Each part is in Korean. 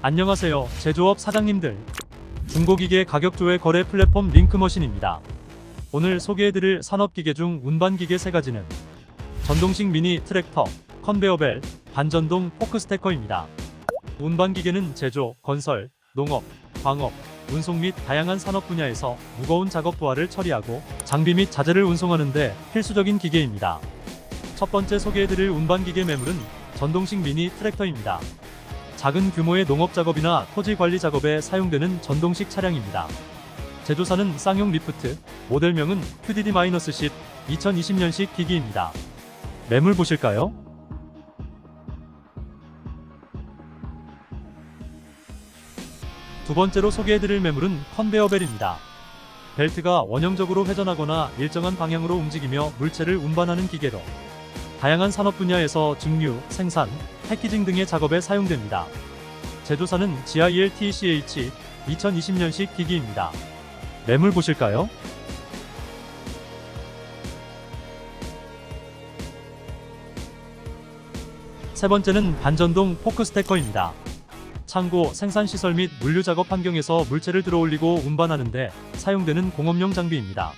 안녕하세요. 제조업 사장님들. 중고기계 가격조회 거래 플랫폼 링크머신입니다. 오늘 소개해드릴 산업기계 중 운반기계 세 가지는 전동식 미니 트랙터, 컨베어벨, 반전동 포크 스태커입니다. 운반기계는 제조, 건설, 농업, 광업, 운송 및 다양한 산업 분야에서 무거운 작업 부하를 처리하고 장비 및 자재를 운송하는 데 필수적인 기계입니다. 첫 번째 소개해드릴 운반기계 매물은 전동식 미니 트랙터입니다. 작은 규모의 농업 작업이나 토지 관리 작업에 사용되는 전동식 차량입니다. 제조사는 쌍용 리프트, 모델명은 QDD-10 2020년식 기기입니다. 매물 보실까요? 두 번째로 소개해드릴 매물은 컨베어벨입니다. 벨트가 원형적으로 회전하거나 일정한 방향으로 움직이며 물체를 운반하는 기계로 다양한 산업 분야에서 증류, 생산, 패키징 등의 작업에 사용됩니다. 제조사는 GIL TCH 2020년식 기기입니다. 매물 보실까요? 세 번째는 반전동 포크 스태커입니다. 창고, 생산시설 및 물류 작업 환경에서 물체를 들어올리고 운반하는데 사용되는 공업용 장비입니다.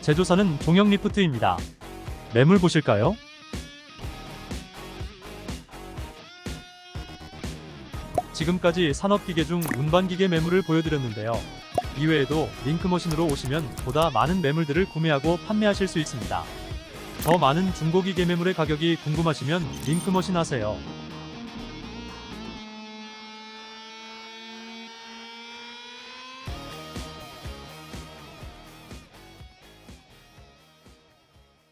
제조사는 종영 리프트입니다. 매물 보실까요? 지금까지 산업기계 중 운반기계 매물을 보여드렸는데요. 이외에도 링크머신으로 오시면 보다 많은 매물들을 구매하고 판매하실 수 있습니다. 더 많은 중고기계 매물의 가격이 궁금하시면 링크머신 하세요.